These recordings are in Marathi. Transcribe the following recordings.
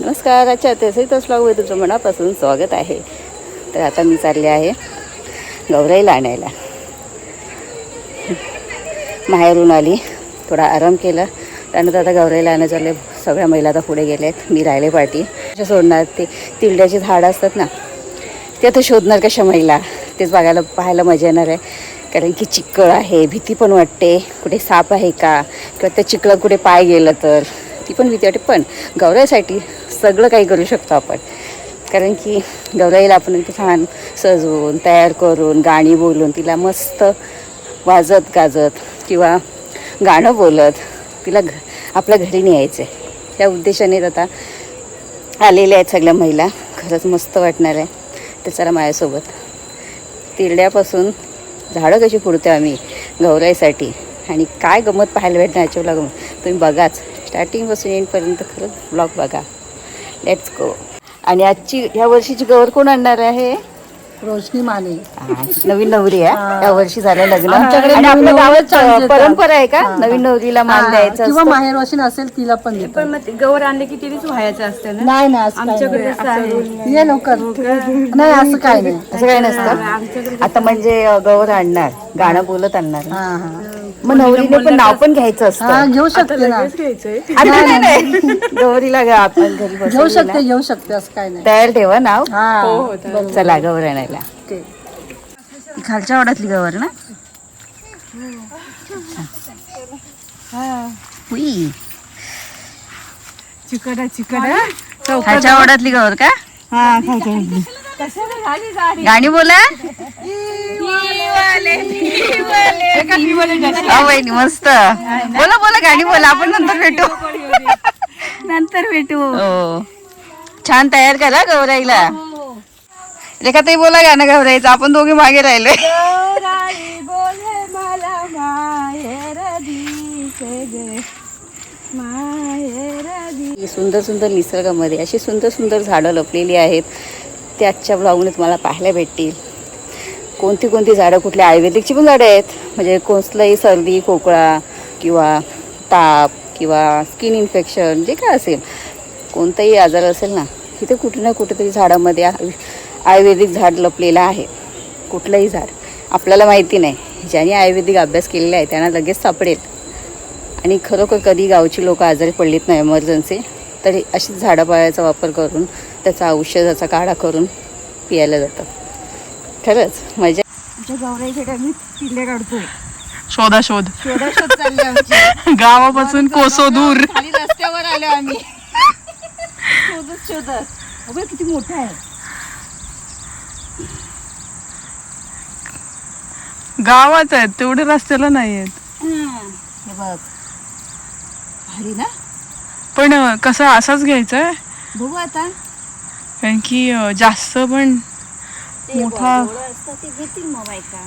नमस्कार अच्छा तसंही तसंच ब्लॉगमध्ये तुमचं मनापासून स्वागत आहे. तर आता मी चालले आहे गौराईला आणायला. माहेरून आली थोडा आराम केला. त्यानंतर आता गौराईला आणायचं चालले सगळ्या महिला आता पुढे गेल्या आहेत मी राहिले पाठी अशा सोडणार ते तिरड्याची झाडं असतात ना ते आता शोधणार कशा महिला? तेच बघायला पाहायला मजा येणार आहे. कारण की चिक्कळ आहे भीती पण वाटते. कुठे साप आहे का? किंवा त्या चिखलात कुठे पाय गेलं तर? ती पण भीती वाटते. पण गौराईसाठी सगळं काही करू शकतो आपण. कारण की गौराईला आपण इथे छान सजवून तयार करून गाणी बोलून तिला मस्त वाजत गाजत किंवा गाणं बोलत तिला घ आपल्या घरी न्यायचं आहे त्या उद्देशाने आता आलेल्या आहेत सगळ्या महिला. खरंच मस्त वाटणार आहे. तर चला माझ्यासोबत. तिरड्यापासून झाडं कशी पुरतो आम्ही गौराईसाठी आणि काय गमत पाहायला भेटणार याच्या गमत तुम्ही बघाच. स्टार्टिंगपासून एंडपर्यंत खरंच ब्लॉग बघा. लेट्स गो आणि आजची ह्या वर्षीची गौर कोण आणणार आहे? रोशनी माने. हा, नवीन नवरी आहे. या वर्षी झालं लग्न. आमच्याकडे आपल्या गावात. परंपरा आहे का? हा. नवीन नवरीला मान हा, द्यायचं किंवा. माहेर रोशन असेल तिला पण. पण गवर आणले की तिनेच व्हायचं असतं ना? नाही काही आमच्याकडे नाही. असं आहे ये लवकर. नाही असं काही नाही. असं काही नसतं. आता म्हणजे गौर आणणार. गाणं बोलत आणणार हा हा. मग नवरीने पण नाव पण घ्यायचं हा असतं. घेऊ शकते ना. घ्यायचंय. आता नाही, नाही गौरीला गा आपण घरी घेऊ शकते. घेऊ शकते असं काही नाही. तयार ठेवा नाव. हा. चला गौर आणायला. खालच्या वाड्यातली गवर ना? हुई. चिकट चिकट खालच्या वाड्यातली गवर का? गाणी बोला. वहिनी मस्त. बोला बोला गाणी बोला. आपण नंतर भेटू. नंतर भेटू. हो. छान तयार करा गौराईला. रेखा ताई बोला गाणं गौराईचं. आपण दोघे मागे राहिले बोले मला माहेर दिसे गे. माहेर सुंदर सुंदर निसर्गामध्ये अशी सुंदर सुंदर झाडं लपलेली आहेत. ते आजच्या ब्लॉगमध्ये तुम्हाला पाहायला भेटतील. कोणती कोणती झाडं कुठल्या आयुर्वेदिकची पण झाडं आहेत. म्हणजे कोणतंही सर्दी खोकळा किंवा ताप किंवा स्किन इन्फेक्शन जे काय असेल. कोणताही आजार असेल ना तिथे कुठे ना कुठेतरी झाडामध्ये आयुर्वेदिक झाड लपलेलं आहे. कुठलंही झाड. आपल्याला माहिती नाही. ज्यांनी आयुर्वेदिक अभ्यास केलेला आहे त्यांना लगेच सापडेल. आणि खरोखर कधी गावची लोक आजारी पडलीत नाही एमर्जन्सी तरी अशीच झाडं पाळायचा वापर करून त्याचा औषधाचा काढा करून पियायला जातं खरंच मजा आमच्या आम्ही काढतोय शोधा शोध शोधा शोध चालले आमची. गावापासून कोसो दूर. खाली रस्त्यावर आलो आम्ही. शोधत शोधत. अगं किती मोठा आहे. गावात आहेत तेवढे रस्त्याला नाही आहेत हे बघ. भारी ना? पण कसं असाच घ्यायचा आहे? बघू आता. कारण की जास्त पण मोठा- ते घेतील मग बायका.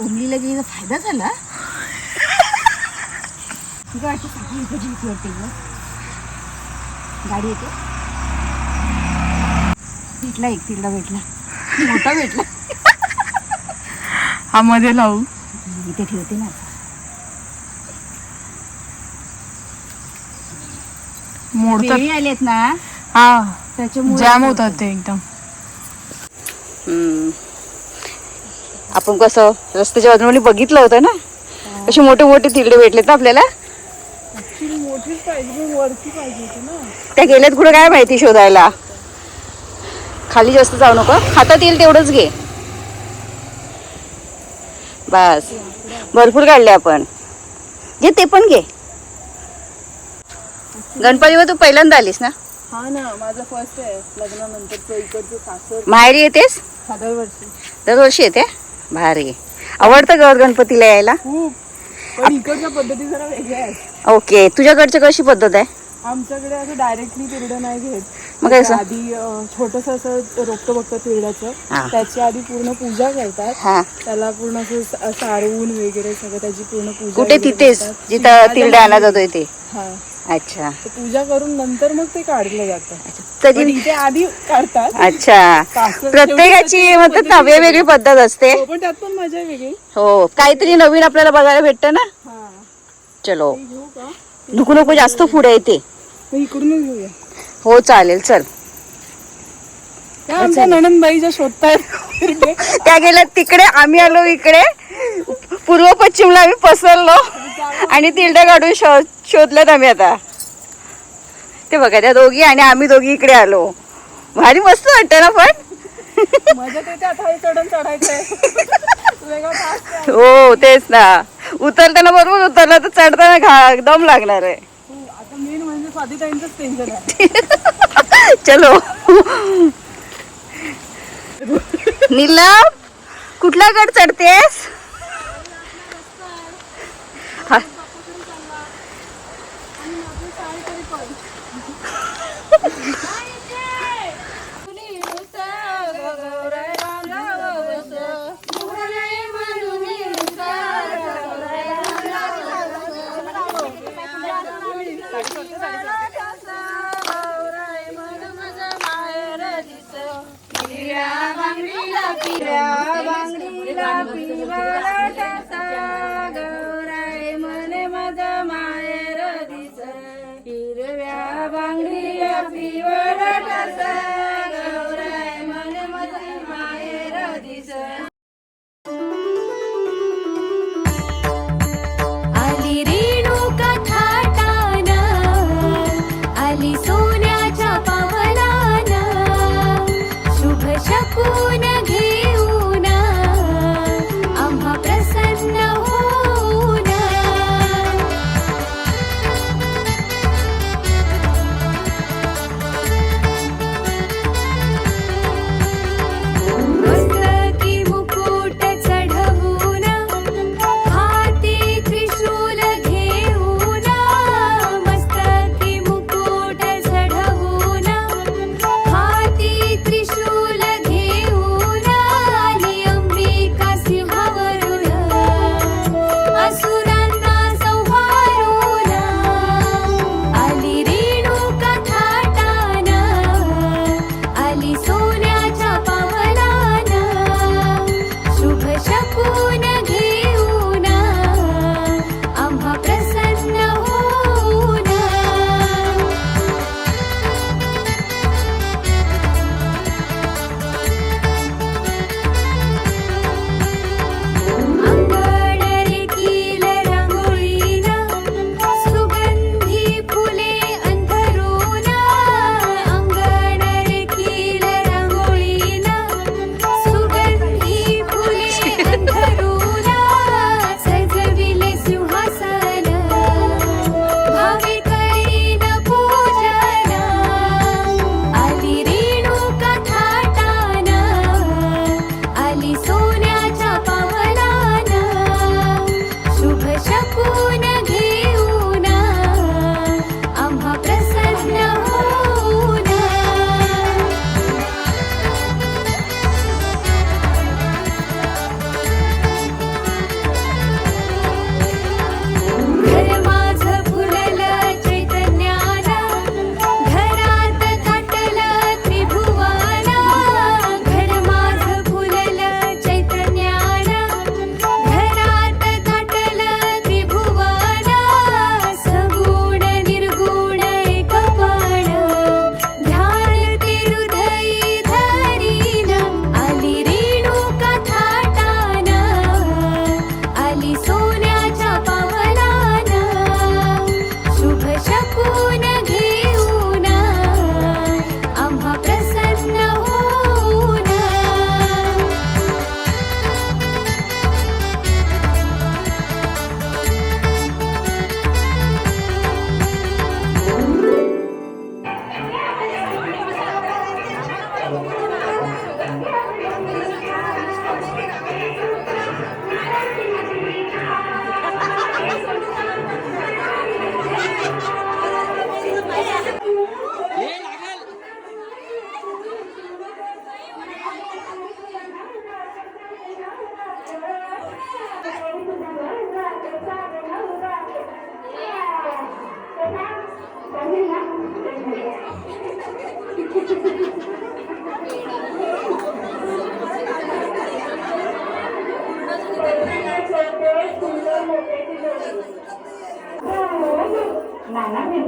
ओमलीला गेला फायदा झाला? वाटतं सगळी वाटते गं. गाडी येते? भेटला एक तिरडा भेटला. मोठा भेटला. हा मध्ये लावू. इथे ठेवते ना मोडतात. आलेत ना? हा त्याच्यामुळे जॅम होतात ते एकदम. हम्म. आपण कसं रस्त्याच्या बाजूने बघितलं होतं ना? असे मोठे मोठे तिरडे भेटलेत ना आपल्याला? त्या गेल्यात कुठे काय माहिती शोधायला? खाली जास्त जाऊ नको. हातात येईल तेवढंच घे. बस. भरपूर काढले आपण. घे ते पण घे. गणपतीवर तू पहिल्यांदा आलीस ना? हा ना माझं फर्स्ट आहे. इकडचं सासर माहेरी येतेस? दरवर्षी. येते? भारी. आवडतं गौर गणपतीला यायला? खूप. पण इकडच्या पद्धती जरा वेगळ्या आहेत. ओके. तुझ्याकडची कशी पद्धत आहे? आमच्याकडे असं डायरेक्टली तिरडं नाही घेत. मग? आधी छोटस असं रोपटं बघतं तिरड्याचं. हा. त्याची आधी पूर्ण पूजा करतात. हा. त्याला पूर्ण असं सा- सारवून वगैरे सगळं त्याची पूर्ण पूजा कुठे वगैरे तिथेच? करतात. जिथं तिरडे आणला माहेरी. जातोय ते हा. अच्छा. तर पूजा करून नंतर मग ते काढलं जातं. पण तरी इथे आधी काढतात. अच्छा. प्रत्येकाची म्हणतात ना वेगवेगळी पद्धत असते. हो, पण त्यात पण मजा आहे वेगळी. हो. काहीतरी नवीन आपल्याला बघायला भेटतं ना? हा. चलो. नको नको जास्त पुढे येते इकडूनच घेऊया. हो चालेल चल. आमच्या नणंदबाई शोधतायत. त्या गेल्या तिकडे आम्ही आलो इकडे. पूर्व पश्चिमला आम्ही पसरलो. आणि तिरड्या काढून शोध शोधल्यात आम्ही आता. ते बघा त्या दोघी आणि आम्ही दोघी इकडे आलो. भारी मस्त वाटतं ना पण? मजा येते आता हे चढून चढायचंय. हो तेच ना. उतरताना बरोबर उतरलं तर चढताना घा दम लागणार आहे. आता मेन म्हणजे स्वादिताईंचंच टेन्शन आहे. चलो. नीलम कुठला गड चढतेस? पुनगे पायातले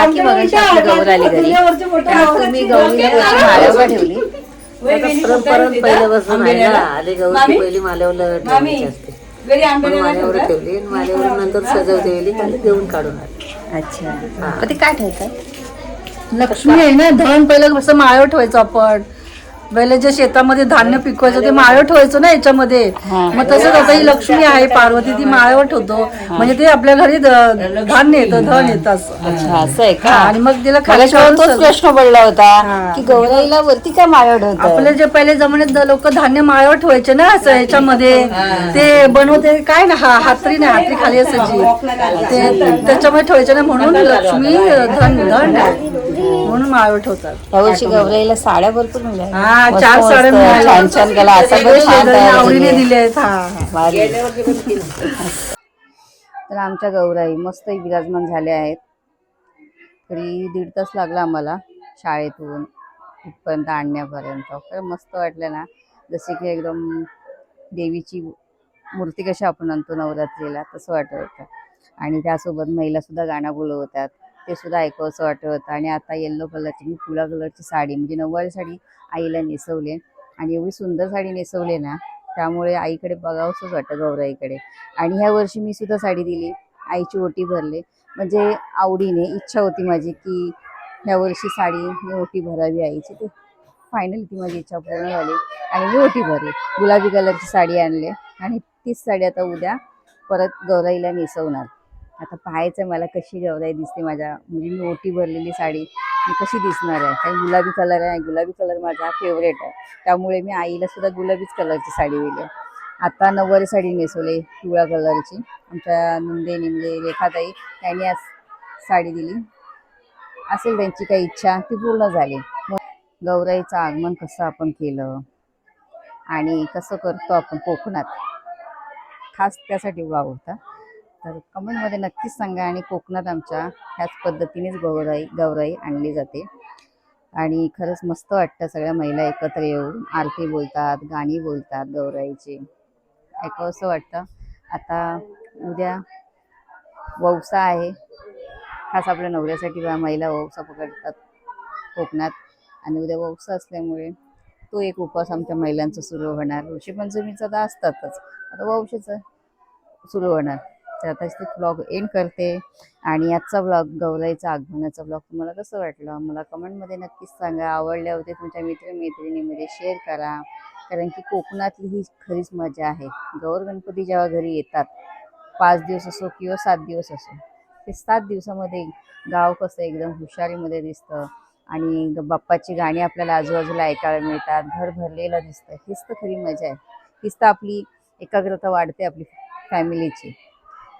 काकी बघा आपली गौर आली घरी. त्यानंतर मी गौरीला माळ्यावर ठेवली. परत पहिल्यापासून आहे ना आले गौरी पहिली माल्यावर ठेवायची असते. माल्यावर ठेवली आणि माल्यावर नंतर सजवते घेऊन काढून आले. अच्छा. मग ते काय ठेवतात? लक्ष्मी आहे ना धन पहिलं कसं माळव ठेवायचं आपण. पहिले जे शेतामध्ये धान्य पिकवायचं ते माळव ठेवायचं ना याच्यामध्ये. मग तसंच आता ही लक्ष्मी आहे पार्वती ती माळ्यावर ठेवतो. म्हणजे ते आपल्या घरी ध- धान्य येतं धन येतं असं. अच्छा असं आहे का? आणि मग तिला मला तोच प्रश्न पडला होता. की गौराईला वरती का माळव ठेवतात आपले जे पहिले जमान्यात लोक धान्य माळ्यावर ठेवायचे ना असं ह्याच्यामध्ये ते बनवते काय ना हा हातरी नाही हातरी खाली असायची. ते त्याच्यामध्ये ठेवायचे ना म्हणून लक्ष्मी धन धन. आहे. म्हणून माळ्यावर ठेवतात. यावर्षी गौराईला साड्या भरपूर मिळाल्या. हा चार साड्या मिळाल्या. छान छान असा तयार आवडीने. दिले आहेत. तर आमच्या गौराई मस्त विराजमान झाल्या आहेत. तरी दीड तास लागला आम्हाला शाळेतून इथपर्यंत आणण्यापर्यंत. तर मस्त वाटलं ना. जसे की एकदम देवीची मूर्ती कशी आपण आणतो नवरात्रीला तसं वाटत होतं. आणि त्यासोबत महिला सुद्धा गाणं बोलवतात. ते सुद्धा ऐकावंसं वाटत. होतं आणि आता येल्लो कलरची मी पिवळा कलरची साडी म्हणजे नऊवारी साडी आईला नेसवली आणि एवढी सुंदर साडी नेसवली ना त्यामुळे आईकडे बघावंसंच वाटतं गौराईकडे आणि ह्या वर्षी मी सुद्धा साडी दिली आईची ओटी भरले. म्हणजे आवडीने इच्छा होती माझी की ह्या वर्षी साडी मी ओटी भरावी आईची. ते फायनल ती माझी इच्छा पूर्ण झाली आणि मी ओटी भरली. गुलाबी कलरची साडी आणली आणि तीच साडी आता उद्या परत गौराईला नेसवणार. आता पाहायचं मला कशी गौराई दिसते माझ्या. म्हणजे मी ओटी भरलेली साडी. मी कशी दिसणार आहे? काही गुलाबी कलर आहे. गुलाबी कलर माझा फेवरेट आहे. त्यामुळे मी आईला सुद्धा गुलाबीच कलरची साडी दिली. आता नऊवारी साडी नेसवली पिवळ्या कलरची आमच्या नंदेनी म्हणजे रेखाताई त्यांनी आज साडी दिली. असेल त्यांची काही इच्छा ती पूर्ण झाली. मग गौराईचं आगमन कसं आपण केलं? आणि कसं करतो आपण कोकणात? खास त्यासाठी वाव होता. तर कमेंटमध्ये नक्कीच सांगा आणि कोकणात आमच्या ह्याच पद्धतीनेच गौराई गौराई आणली जाते. आणि खरंच मस्त वाटतं सगळ्या महिला एकत्र येऊन आरती बोलतात गाणी बोलतात गौराईची. ऐकावंसं वाटतं. आता उद्या वौसा आहे. खास आपल्या नवऱ्यासाठी बा महिला वौसा पकडतात कोकणात. आणि उद्या वौसा असल्यामुळे तो एक उपवास आमच्या महिलांचा सुरू होणार. ऋषीपंचमीचा तर असतातच. आता वौशीचं सुरू होणार. तर आता ते ब्लॉग एंड करते. आणि आजचा ब्लॉग गवलाईचा आगमनाचा ब्लॉग तुम्हाला कसं वाटलं? मला कमेंटमध्ये नक्कीच सांगा. आवडल्या होते तुमच्या मित्रमैत्रिणीमध्ये शेअर करा. कारण की कोकणातली ही खरीच मजा आहे. गौर गणपती जेव्हा घरी येतात पाच दिवस असो किंवा सात दिवस असो ते सात दिवसामध्ये गाव कसं एकदम हुशारीमध्ये दिसतं. आणि बाप्पाची गाणी आपल्याला आजूबाजूला ऐकायला मिळतात. घर भरलेलं दिसतं. हीच तर खरी मजा आहे. हीच तर आपली एकाग्रता वाढते आपली फॅमिलीची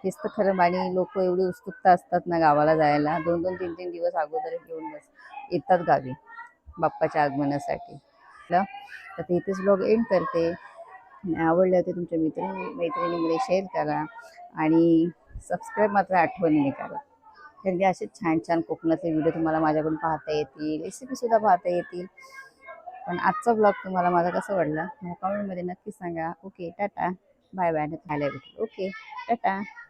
हेच तर खरं आणि लोक एवढी उत्सुकता असतात ना गावाला जायला. दोन दोन तीन तीन दिवस अगोदर घेऊन बस येतात गावी बाप्पाच्या आगमनासाठी. तर ते इथेच ब्लॉग एंड करते. आवडलं आवडले होते तुमच्या मित्र मैत्रिणीमध्ये शेअर करा आणि सबस्क्राईब मात्र आठवणीने करा. कारण की असे छान छान कोकणातले व्हिडिओ तुम्हाला माझ्याकडून पाहता येतील रेसिपीसुद्धा पाहता येतील. पण आजचा ब्लॉग तुम्हाला माझा कसा वाटला? मला कमेंटमध्ये नक्की सांगा. Okay tata. बाय बाय खायला भेटेल. Okay tata.